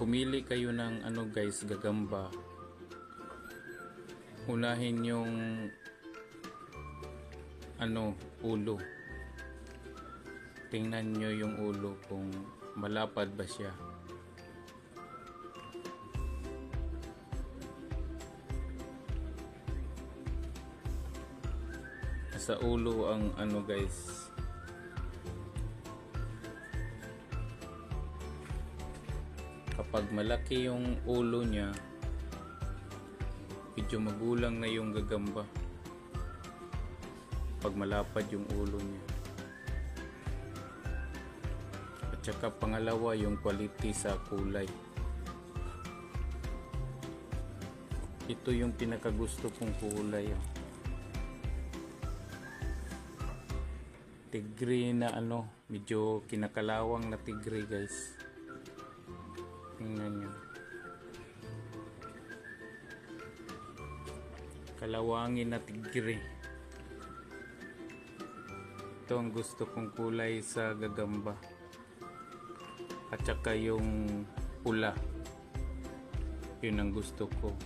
pumili kayo ng ano guys, gagamba. Unahin yung ano, ulo. Tingnan nyo yung ulo kung malapad ba siya. Sa ulo ang ano guys, kapag malaki yung ulo niya medyo magulang na yung gagamba. Pag malapad yung ulo niya. At saka pangalawa yung quality sa kulay. Ito yung pinakagusto kong kulay oh. tigre na ano medyo kinakalawang na tigre guys Tingnan nyo. Kalawangin na tigre. Ito ang gusto kong kulay sa gagamba. At saka yung pula. Yun ang gusto ko.